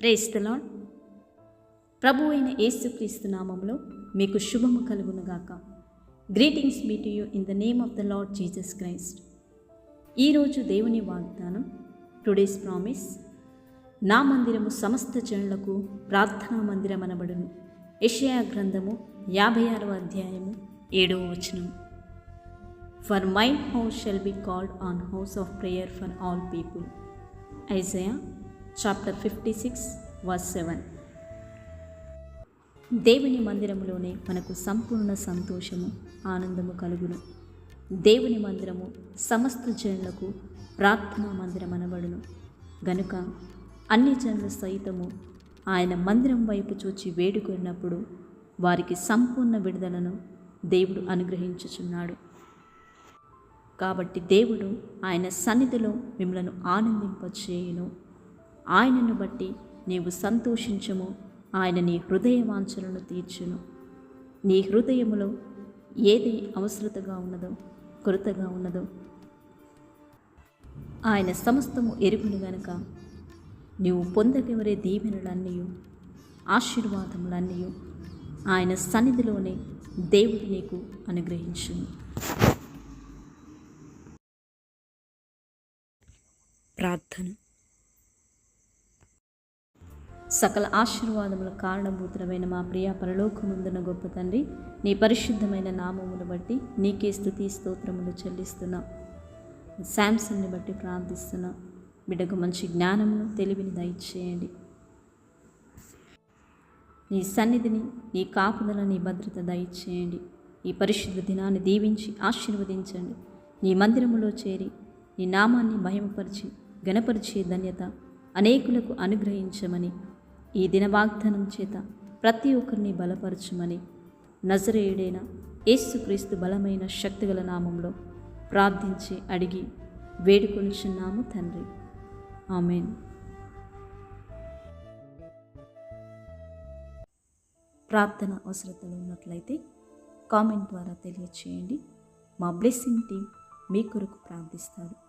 Praise the Lord ప్రభు అయిన యేసుక్రీస్తు నామంలో మీకు శుభము కలుగునుగాక. Greetings me to you in the name of the Lord Jesus Christ ఈరోజు దేవుని వాగ్దానం టుడేస్ ప్రామిస్ నా మందిరము సమస్త జనులకు ప్రార్థనా మందిరం అనబడును. యషయా గ్రంథము యాభై ఆరవ అధ్యాయము ఏడవ వచనం. For my house shall be called an house of prayer for all people Isaiah chapter fifty six verse seven దేవుని మందిరములోనే మనకు సంపూర్ణ సంతోషము ఆనందము కలుగును. దేవుని మందిరము సమస్త జనులకు ప్రార్థనా మందిరం అనబడును. గనుక అన్ని జనులు సైతము ఆయన మందిరం వైపు చూచి వేడుకున్నప్పుడు వారికి సంపూర్ణ విడుదలను దేవుడు అనుగ్రహించుచున్నాడు. కాబట్టి దేవుడు ఆయన సన్నిధిలో మిమ్మలను ఆనందింపచేయును. ఆయనను బట్టి నీవు సంతోషించము. ఆయన నీ హృదయ వాంఛలను తీర్చును. నీ హృదయములో ఏది అవసరతగా ఉన్నదో కొరతగా ఉన్నదో ఆయన సమస్తము ఎరుగును గనుక. నీవు పొందగవరే దీవెనలన్నీ ఆశీర్వాదములన్నీ ఆయన సన్నిధిలోనే దేవుడు నీకు అనుగ్రహించును. ప్రార్థన. సకల ఆశీర్వాదముల కారణభూతులమైన మా ప్రియ పరలోకముందున గొప్ప తండ్రి నీ పరిశుద్ధమైన నామమును బట్టి నీకే స్థుతి స్తోత్రములు చెల్లిస్తున్నాం. శాంసన్ని బట్టి ప్రార్థిస్తున్నాం. బిడ్డకు మంచి జ్ఞానమును తెలివిని దయచేయండి. నీ సన్నిధిని నీ కాపుదల నీ భద్రత దయచేయండి. ఈ పరిశుద్ధ దినాన్ని దీవించి ఆశీర్వదించండి. నీ మందిరములో చేరి నీ నామాన్ని మహిమపరిచి గణపరిచే ధన్యత అనేకులకు అనుగ్రహించమని ఈ దిన వాగ్దానం చేత ప్రతి ఒక్కరిని బలపరచమని నజరేయుడైన యేసుక్రీస్తు బలమైన శక్తిగల నామంలో ప్రార్థించి అడిగి వేడుకొనిచున్నాము తండ్రి. ఆమెన్. ప్రార్థన అవసరతలు ఉన్నట్లయితే కామెంట్ ద్వారా తెలియచేయండి. మా బ్లెస్సింగ్ టీం మీ కొరకు ప్రార్థిస్తారు